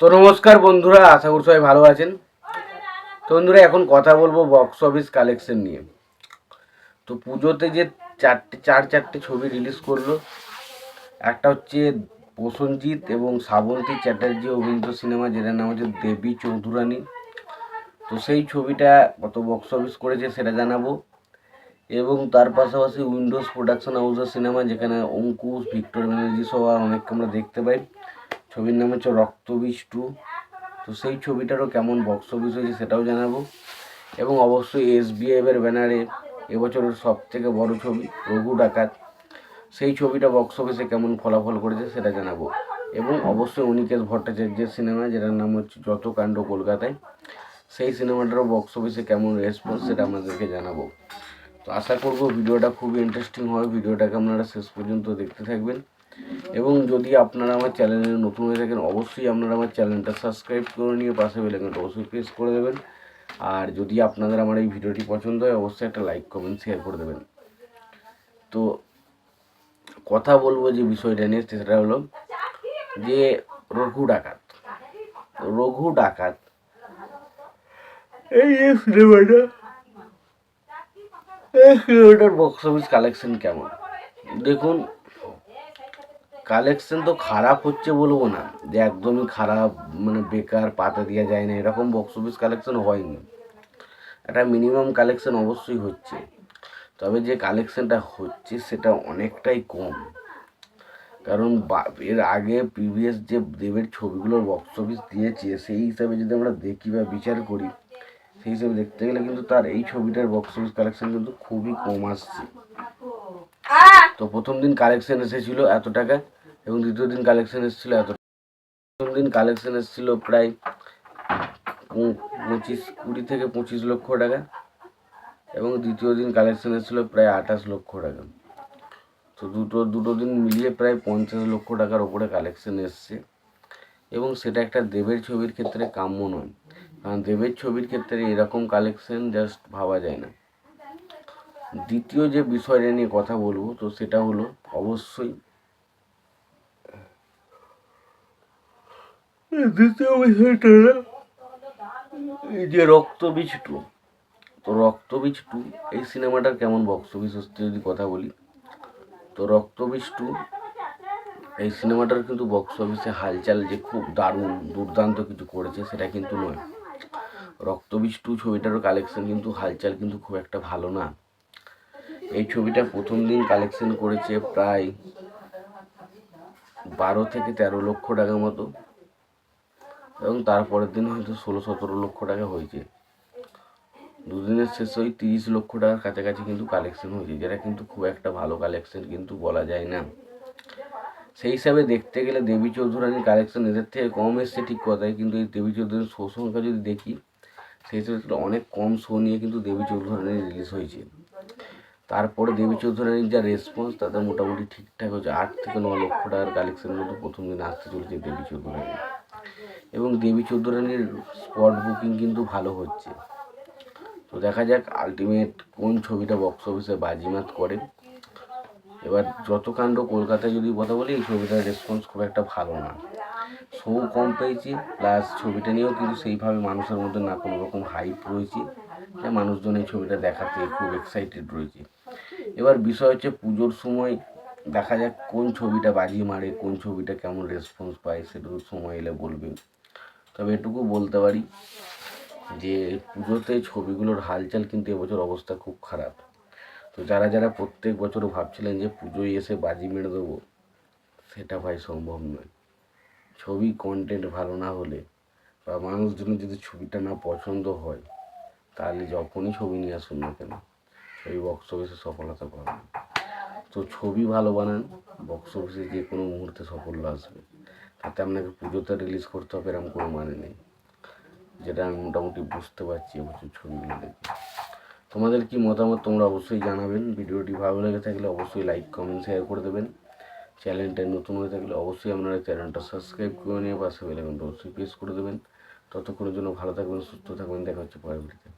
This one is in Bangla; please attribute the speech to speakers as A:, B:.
A: তো নমস্কার বন্ধুরা, আশা করি সবাই ভালো আছেন। তো বন্ধুরা, এখন কথা বলব বক্স অফিস কালেকশন নিয়ে। তো পুজোতে যে চারটে, চার চারটে ছবি রিলিজ করল, একটা হচ্ছে প্রসেনজিৎ এবং শ্রাবন্তী চ্যাটার্জি, অভিনীত সিনেমা যেটার নাম হচ্ছে দেবী চৌধুরানী। তো সেই ছবিটা কত বক্স অফিস করেছে সেটা জানাব। এবং তার পাশাপাশি উইন্ডোজ প্রোডাকশন হাউসের সিনেমা যেখানে অঙ্কুশ, ভিক্টর ব্যানার্জি সহ অনেককে আমরা দেখতে পাই। ছবির নাম হচ্ছে রক্তবীজ টু তো সেই ছবিটারও কেমন বক্স অফিস হয়েছে সেটাও জানাব। এবং অবশ্যই এস এর ব্যানারে এবছরের সব থেকে বড় ছবি, রঘু ডাকাত। সেই ছবিটা বক্স অফিসে কেমন ফলাফল করেছে সেটা জানাব। এবং অবশ্যই অনিকেশ ভট্টাচার্যের সিনেমা যেটার নাম হচ্ছে যত কাণ্ড কলকাতায়, সেই সিনেমাটারও বক্স অফিসে কেমন রেসপন্স সেটা আমাদেরকে জানাব। তো আশা করব ভিডিওটা খুবই ইন্টারেস্টিং হয় ভিডিওটাকে আপনারা শেষ পর্যন্ত দেখতে থাকবেন। এবং যদি আপনারা আমার চ্যানেলে নতুন হয়ে থাকেন অবশ্যই আপনারা আমার চ্যানেলটা সাবস্ক্রাইব করে নিয়ে পাশে বেলাইকনটা অবশ্যই প্রেস করে দেবেন। আর যদি আপনাদের আমার এই ভিডিওটি পছন্দ হয় অবশ্যই একটা লাইক কমেন্ট শেয়ার করে দেবেন। তো কথা বলব যে বিষয়টা নিয়ে সেটা হলো যে রঘু ডাকাত। রঘু ডাকাত। এই যে সিনেমাটা এই সিনেমাটার বক্স অফিস কালেকশন কেমন? দেখুন কালেকশন তো খারাপ হচ্ছে বলব না। যে একদমই খারাপ মানে বেকার পাতা দেওয়া যায় না এরকম বক্স অফিস কালেকশন হয়নি। একটা মিনিমাম কালেকশন অবশ্যই হচ্ছে। তবে যে কালেকশনটা হচ্ছে সেটা অনেকটাই কম। কারণ এর আগে প্রিভিয়াস যে দেবের ছবিগুলোর বক্স অফিস দিয়েছে সেই হিসাবে যদি আমরা দেখি বা বিচার করি সেই হিসাবে দেখতে গেলে কিন্তু তার এই ছবিটার বক্স অফিস কালেকশন কিন্তু খুবই কম আসছে। তো প্রথম দিন কালেকশন এসেছিল এত টাকা। এবং দ্বিতীয় দিন কালেকশন এসেছিল এত প্রথম দিন কালেকশন এসেছিল প্রায় পঁচিশ কুড়ি থেকে পঁচিশ লক্ষ টাকা এবং দ্বিতীয় দিন কালেকশন এসেছিল প্রায় আঠাশ লক্ষ টাকা। তো দুটো দুটো দিন মিলিয়ে প্রায় পঞ্চাশ লক্ষ টাকার ওপরে কালেকশন এসছে। এবং সেটা একটা দেবের ছবির ক্ষেত্রে কাম্য নয়। কারণ দেবের ছবির ক্ষেত্রে এরকম কালেকশন জাস্ট ভাবা যায় না। দ্বিতীয় যে বিষয়টা নিয়ে কথা বলব, তো সেটা হলো অবশ্যই দ্বিতীয় বিষয়টা এই যে রক্তবীজ টু তো রক্তবীজ টু এই সিনেমাটার কেমন বক্স অফিস হচ্ছে যদি কথা বলি? তো রক্তবীজ টু এই সিনেমাটার কিন্তু বক্স অফিসে হালচাল যে খুব দারুণ, দুর্দান্ত কিছু করেছে, সেটা কিন্তু নয়। রক্তবীজ টু ছবিটারও কালেকশন কিন্তু, হালচাল কিন্তু খুব একটা ভালো না। এই ছবিটা প্রথম দিন কালেকশন করেছে প্রায় বারো থেকে তেরো লক্ষ টাকা মতো। এবং তারপরের দিন হয়তো ষোলো সতেরো লক্ষ টাকা হয়েছে। দুদিনের শেষে ওই তিরিশ লক্ষ টাকার কাছাকাছি কিন্তু কালেকশন হয়েছে, যেটা কিন্তু খুব একটা ভালো কালেকশন কিন্তু বলা যায় না। সেই হিসাবে দেখতে গেলে দেবী চৌধুরানীর কালেকশন এদের থেকে কম এসছে ঠিক কথাই, কিন্তু এই দেবী চৌধুরীর শো সংখ্যা যদি দেখি, সেই হিসেবে অনেক কম শো নিয়ে কিন্তু দেবী চৌধুরানী রিলিজ হয়েছে। তারপরে দেবী চৌধুরানীর যা রেসপন্স তাতে মোটামুটি ঠিকঠাক হয়েছে। আট থেকে ন লক্ষ টাকার কালেকশনের মধ্যে প্রথম দিন আসতে চলেছে দেবী চৌধুরানী। এবং দেবী চৌধুরানীর স্পট বুকিং কিন্তু ভালো হচ্ছে। তো দেখা যাক আলটিমেট কোন ছবিটা বক্স অফিসে বাজিমাত করে। এবার যত কাণ্ড কলকাতায় যদি কথা বলি, এই ছবিটার রেসপন্স খুব একটা ভালো না। শো কম পেয়েছি প্লাস ছবিটা নিয়েও কিন্তু সেইভাবে মানুষের মধ্যে না কোনো রকম হাইপ রয়েছে, যে মানুষজন এই ছবিটা দেখাতে খুব এক্সাইটেড রয়েছে। এবার বিষয় হচ্ছে পুজোর সময় দেখা যাক কোন ছবিটা বাজি মারে, কোন ছবিটা কেমন রেসপন্স পায়, সেটা তো সময় এলে বলবে। তবে এটুকু বলতে পারি যে, পুজোতে ছবিগুলোর হালচাল কিন্তু এবছর অবস্থা খুব খারাপ। তো যারা যারা প্রত্যেক বছর ভাবছিলেন যে পুজোয় এসে বাজি মেরে দেবো, সেটা ভাই সম্ভব নয়। ছবি কন্টেন্ট ভালো না হলে বা মানুষজনের যদি ছবিটা না পছন্দ হয়, তাহলে যখনই ছবি নিয়ে আসুন না কেন, ছবি বক্স অফিসে সফলতা পাবে। তো ছবি ভালো বানান বক্স অফিসে যে কোনো মুহূর্তে সাফল্য আসবে তাতে আপনাকে পুজোতে রিলিজ করতে হবে এরকম কোনো মানে নেই। যেটা আমি মোটামুটি বুঝতে পারছি এবছর ছবিগুলো দেখে। তোমাদের কি মতামত তোমরা অবশ্যই জানাবেন। ভিডিওটি ভালো লেগে থাকলে অবশ্যই লাইক কমেন্ট শেয়ার করে দেবেন। চ্যানেলটা নতুন হয়ে থাকলে অবশ্যই আপনারা চ্যানেলটা সাবস্ক্রাইব করে নিয়ে পাশে বেলাইকনটা অবশ্যই প্রেস করে দেবেন। ততক্ষণের জন্য ভালো থাকবেন, সুস্থ থাকবেন। দেখা হচ্ছে ভিডিওতে